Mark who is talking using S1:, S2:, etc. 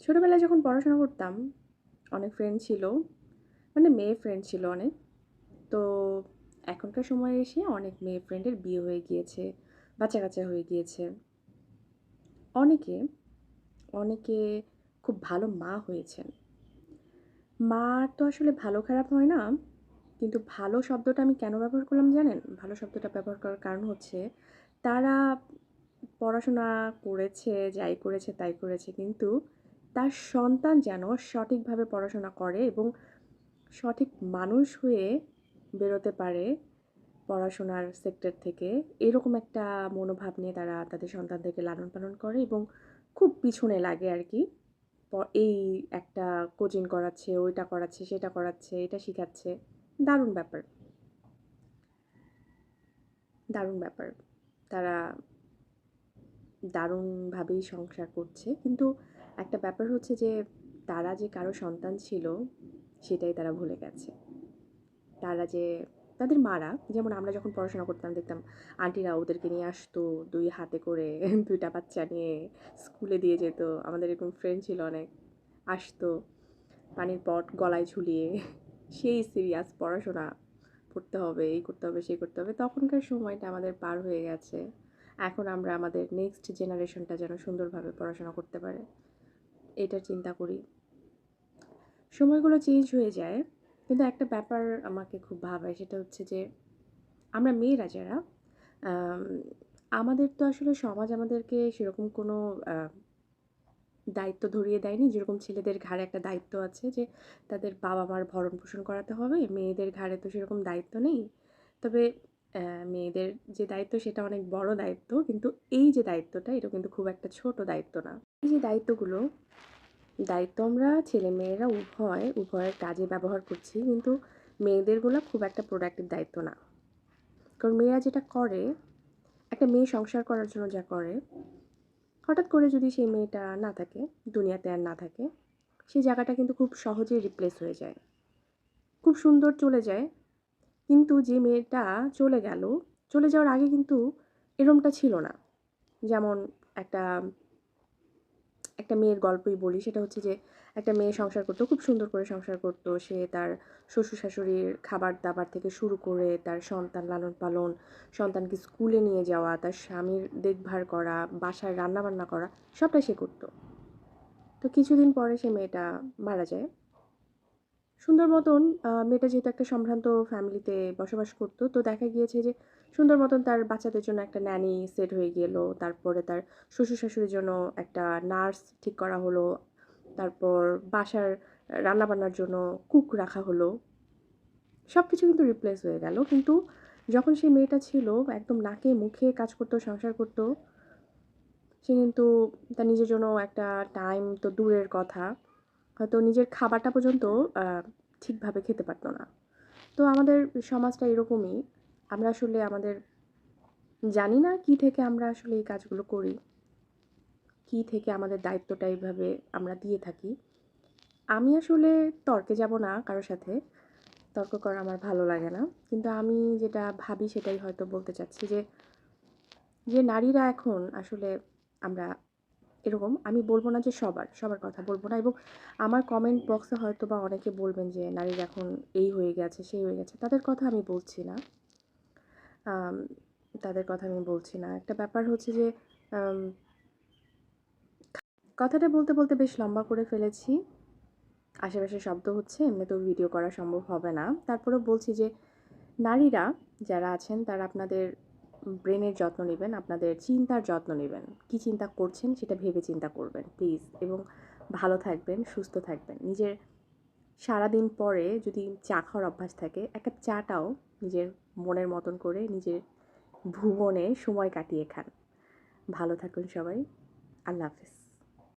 S1: ছোটোবেলায় যখন পড়াশোনা করতাম, অনেক ফ্রেন্ড ছিল মানে মেয়ে ফ্রেন্ড ছিল অনেক। তো এখনকার সময়ে এসে অনেক মেয়ে ফ্রেন্ডের বিয়ে হয়ে গিয়েছে বাচ্চা কাচ্চা হয়ে গিয়েছে। অনেকে অনেকে খুব ভালো মা হয়েছেন। মা তো আসলে ভালো খারাপ হয় না, কিন্তু ভালো শব্দটা আমি কেন ব্যবহার করলাম জানেন? ভালো শব্দটা ব্যবহার করার কারণ হচ্ছে, তারা পড়াশোনা করেছে, যাই করেছে, তাই করেছে, কিন্তু তার সন্তান যেন সঠিকভাবে পড়াশোনা করে এবং সঠিক মানুষ হয়ে বেরোতে পারে পড়াশোনার সেক্টর থেকে, এরকম একটা মনোভাব নিয়ে তারা তাদের সন্তানদেরকে লালন পালন করে এবং খুব পিছনে লাগে আর কি এই একটা কোচিং করাচ্ছে, ওইটা করাচ্ছে, সেটা করাচ্ছে, এটা শেখাচ্ছে। দারুণ ব্যাপার। দারুণ ব্যাপার। তারা দারুণভাবেই সংসার করছে। কিন্তু একটা ব্যাপার হচ্ছে যে তারা যে কারও সন্তান ছিল, সেটাই তারা ভুলে গেছে। তারা যে, তাদের মারা, যেমন আমরা যখন পড়াশোনা করতাম, দেখতাম আন্টিরা ওদেরকে নিয়ে আসতো, দুই হাতে করে, দুইটা বাচ্চা নিয়ে স্কুলে দিয়ে যেত। আমাদের এরকম ফ্রেন্ড ছিল অনেক, আসতো পানির পট গলায় ঝুলিয়ে, সেই সিরিয়াস পড়াশোনা পড়তে হবে, এই করতে হবে, সেই করতে হবে। তখনকার সময়টা আমাদের পার হয়ে গেছে। এখন আমরা আমাদের নেক্সট জেনারেশনটা যেন সুন্দরভাবে পড়াশোনা করতে পারে। এটা চিন্তা করি। সময়গুলো চেঞ্জ হয়ে যায়, কিন্তু একটা ব্যাপার আমাকে খুব ভাবায়, সেটা হচ্ছে যে আমরা মেয়েরা যারা আমাদের তো আসলে সমাজ আমাদেরকে সেরকম কোনো দায়িত্ব ধরিয়ে দেয়নি। যেরকম ছেলেদের ঘাড়ে একটা দায়িত্ব আছে যে তাদের বাবা মার ভরণ পোষণ করাতে হবে, মেয়েদের ঘাড়ে তো সেরকম দায়িত্ব নেই। তবে মেয়েদের যে দায়িত্ব সেটা অনেক বড় দায়িত্ব, কিন্তু এই যে দায়িত্বটা, এটা কিন্তু খুব একটা ছোট দায়িত্ব না। এই যে দায়িত্বগুলো, দায়িত্ব আমরা ছেলে মেয়েরা উভয়, উভয়ের কাজে ব্যবহার করছি, কিন্তু মেয়েদেরগুলো খুব একটা প্রোডাক্টিভ দায়িত্ব না। কারণ মেয়েরা যেটা করে, একটা মেয়ে সংসার করার জন্য যা করে, হঠাৎ করে যদি সেই মেয়েটা না থাকে, দুনিয়াতে আর না থাকে সেই জায়গাটা কিন্তু খুব সহজেই রিপ্লেস হয়ে যায়। খুব সুন্দর চলে যায় কিন্তু যে মেয়েটা চলে গেল, চলে যাওয়ার আগে কিন্তু এরমটা ছিল না। যেমন একটা একটা মেয়ের গল্পই বলি, সেটা হচ্ছে যে একটা মেয়ে সংসার করতো, খুব সুন্দর করে সংসার করতো। সে তার শ্বশুর শাশুড়ির খাবার দাবার থেকে শুরু করে তার সন্তান লালন পালন সন্তানকে স্কুলে নিয়ে যাওয়া, তার স্বামীর দেখভাল করা বাসায় রান্নাবান্না করা, সবটাই সে করতো। তো কিছুদিন পরে সে মেয়েটা মারা যায়। সুন্দর মতন মেয়েটা যেহেতু একটা সম্ভ্রান্ত ফ্যামিলিতে বসবাস করতো, তো দেখা গিয়েছে যে সুন্দর মতন তার বাচ্চাদের জন্য একটা ন্যানি সেট হয়ে গেল, তারপরে তার শ্বশুর শাশুড়ির জন্য একটা নার্স ঠিক করা হলো, তারপর বাসার রান্নাবান্নার জন্য কুক রাখা হলো। সব কিছু কিন্তু রিপ্লেস হয়ে গেল, কিন্তু যখন সেই মেয়েটা ছিল, একদম নাকে মুখে কাজ করতো, সংসার করতো, সে কিন্তু তার নিজের জন্য একটা টাইম তো দূরের কথা। হয়তো নিজের খাবারটা পর্যন্ত ঠিকভাবে খেতে পারতো না। তো আমাদের সমাজটা এরকমই। আমরা আসলে আমাদের জানি না কি থেকে আমরা আসলে এই কাজগুলো করি। কি থেকে আমাদের দায়িত্বটা এইভাবে আমরা দিয়ে থাকি। আমি আসলে তর্কে যাব না কারোর সাথে। তর্ক করা আমার ভালো লাগে না। কিন্তু আমি যেটা ভাবি সেটাই হয়তো বলতে চাচ্ছি যে যে নারীরা এখন আসলে আমরা এরকম, আমি বলব না যে সবার সবার কথা বলব না এবং আমার কমেন্ট বক্সে হয়তো বা অনেকে বলবেন যে, নারীর এখন এই হয়ে গেছে, সেই হয়ে গেছে। তাদের কথা আমি বলছি না। তাদের কথা আমি বলছি না। একটা ব্যাপার হচ্ছে যে কথাটা বলতে বলতে বেশ লম্বা করে ফেলেছি। আশেপাশে শব্দ হচ্ছে এমনিতেও ভিডিও করা সম্ভব হবে না। তারপরেও বলছি যে, নারীরা যারা আছেন, তারা আপনাদের ব্রেনের যত্ন নেবেন, আপনাদের চিন্তার যত্ন নেবেন। কি চিন্তা করছেন সেটা ভেবে চিন্তা করবেন, প্লিজ। এবং ভালো থাকবেন, সুস্থ থাকবেন। নিজের সারাদিন পরে যদি চা খাওয়ার অভ্যাস থাকে একটা চাটাও নিজের মনের মতন করে নিজের ভুবনে সময় কাটিয়ে খান। ভালো থাকুন সবাই। আল্লাহ হাফিজ।